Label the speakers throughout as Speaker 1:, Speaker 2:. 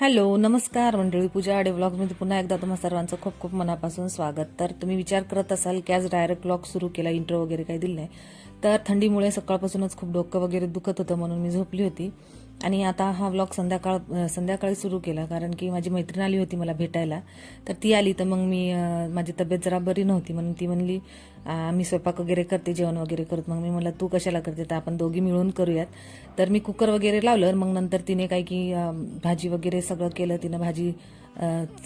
Speaker 1: Hello नमस्कार मंडळी. पूजा आडे ब्लॉगमध्ये पुन्हा एकदा तुम्हा सर्वांचं खूप खूप मनापासून स्वागत. तर तुम्ही विचार करत असाल की आज डायरेक्ट ब्लॉग सुरू केला इंट्रो वगैरे काही दिलं नाही. तर थंडीमुळे सकाळपासूनच खूप डोकं वगैरे दुखत होतं म्हणून मी झोपली होती. आणि आता हा व्लॉग संध्याकाळ संध्याकाळी सुरू केला कारण की माझी मैत्रीण आली होती मला भेटायला. तर ती आली तर मग मी माझी तब्येत जरा बरी नव्हती म्हणून ती म्हणली मी स्वयंपाक वगैरे करते जेवण वगैरे करत. मग मी म्हणलं तू कशाला करते? तर आपण दोघी मिळून करूयात. तर मी कुकर वगैरे लावलं मग नंतर तिने काय की भाजी वगैरे सगळं केलं. तिनं भाजी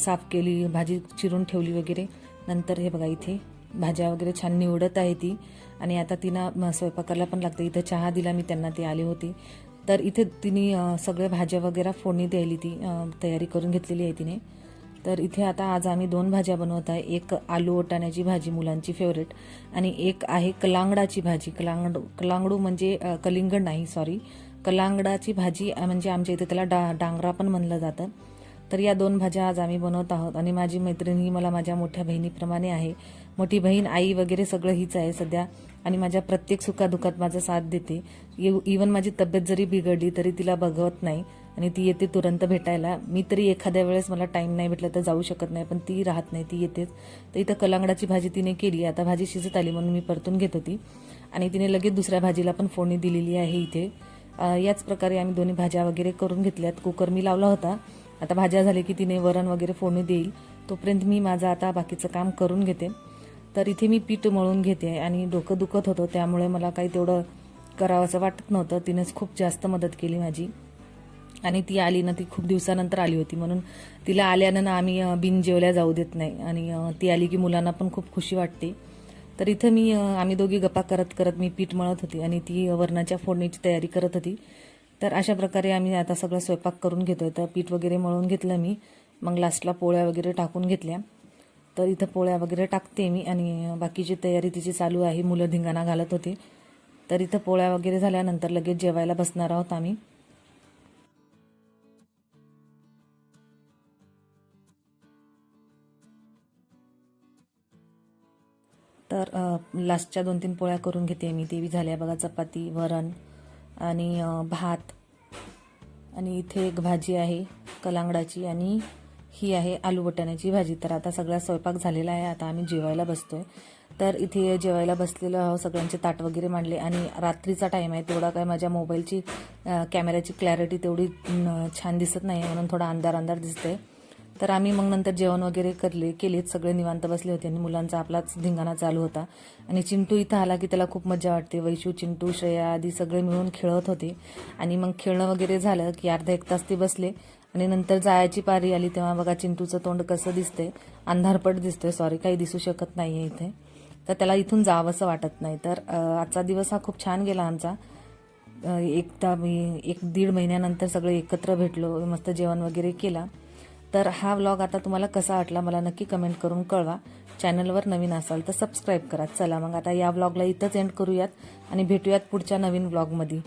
Speaker 1: साफ केली भाजी चिरून ठेवली वगैरे. नंतर हे बघा इथे भाज्या वगैरे छान निवडत आहे ती. आणि आता तिनं स्वयंपाकाला पण लागते. इथं चहा दिला मी त्यांना ती आली होती. तर इथे तिने सगळ्या भाज्या वगैरे फोडणी द्यायली ती तयारी करून घेतलेली आहे तिने. तर इथे आता आज आम्ही दोन भाज्या बनवत आहे. एक आलू ओटाण्याची भाजी मुलांची फेवरेट आणि एक आहे कलांगडाची भाजी. कलांगड कलांगडू म्हणजे कलिंगड नाही सॉरी कलांगडाची भाजी म्हणजे आमच्या इथे त्याला डा डांगरा पण म्हणलं जातं. तर या दोन भाज्या आज आम्ही बनवत आहोत. आणि माझी मैत्रीण ही मला माझ्या मोठ्या बहिणीप्रमाणे आहे. मोठी बहीण आई वगैरे सगळं हीच आहे सध्या. आणि माझ्या प्रत्येक सुखादुखात माझा साथ देते. इवन माझी तब्येत जरी बिघडली तरी तिला बघवत नाही. आणि ती येते तुरंत भेटायला. मी तरी एखाद्या वेळेस मला टाईम नाही भेटला तर जाऊ शकत नाही पण ती राहत नाही ती येतेच. तर इथं कलांगडाची भाजी तिने केली. आता भाजी शिजत आली म्हणून मी परतून घेत होती. आणि तिने लगेच दुसऱ्या भाजीला पण फोडणी दिलेली आहे इथे. याच प्रकारे आम्ही दोन्ही भाज्या वगैरे करून घेतल्यात. कुकर मी लावला होता. आता भाज्या झाले की तिने वरण वगैरे फोडणी देईल. तोपर्यंत मी माझं आता बाकीचं काम करून घेते. तर इथे मी पीठ मळून घेते आणि डोकं दुखत होतं त्यामुळे मला काही तेवढं करावंसं वाटत नव्हतं. तिनेच खूप जास्त मदत केली माझी. आणि ती आली ना ती खूप दिवसानंतर आली होती. म्हणून तिला आल्यानं ना आम्ही बिन जेवल्या जाऊ देत नाही. आणि ती आली की मुलांना पण खूप खुशी वाटते. तर इथं मी आम्ही दोघी गप्पा करत करत मी पीठ मळत होती. आणि ती वरणाच्या फोडणीची तयारी करत होती. तर अशा प्रकारे आम्ही आता सगळं स्वयंपाक करून घेतो आहे तर पीठ वगैरे मळून घेतलं मी. मग लास्टला पोळ्या वगैरे टाकून घेतल्या. तर इथं पोळ्या वगैरे टाकते मी आणि बाकीची तयारी तिची चालू आहे मुलं धिंगाणा घालत होती. तर इथं पोळ्या वगैरे झाल्यानंतर लगेच जेवायला बसणार आहोत आम्ही. तर लास्टच्या दोन तीन पोळ्या करून घेते मी. ते बी झाल्या बघा चपाती वरण आणि भात. आणि इथे एक भाजी आहे कलांगडाची आणि ही आहे आलू वटाण्याची भाजी. तर आता सगळा स्वयंपाक झालेला आहे आता आम्ही जेवायला बसतोय. तर इथे जेवायला बसलेलो आहोत सगळ्यांचे ताट वगैरे मांडले आणि रात्रीचा टाईम आहे तेवढा काय माझ्या मोबाईलची कॅमेऱ्याची क्लॅरिटी तेवढी छान दिसत नाही म्हणून थोडा अंधार अंधार दिसतंय. तर आम्ही मग नंतर जेवण वगैरे करले केलेत सगळे निवांत बसले होते आणि मुलांचा आपलाच धिंगाणा चालू होता. आणि चिंटू इथं आला की त्याला खूप मजा वाटते. वैशू चिंटू श्रेया आदी सगळे मिळून खेळत होते. आणि मग खेळणं वगैरे झालं की अर्धा एक तास ते बसले. आणि नंतर जायची पारी आली तेव्हा बघा चिंटूचं तोंड कसं दिसतंय. अंधारपट दिसतोय. सॉरी काही दिसू शकत नाहीये इथे. तर त्याला इथून जावंसं वाटत नाही. तर आजचा दिवस हा खूप छान गेला आमचा. एकदा मी एक दीड महिन्यानंतर सगळे एकत्र भेटलो. मस्त जेवण वगैरे केला. तर हा व्लॉग आता तुम्हाला कसा वाटला मला नक्की कमेंट करून कळवा. चॅनलवर नवीन असाल तर सबस्क्राईब करा. चला मग आता या व्लॉगला इथंच एंड करूयात आणि भेटूयात पुढच्या नवीन व्लॉगमध्ये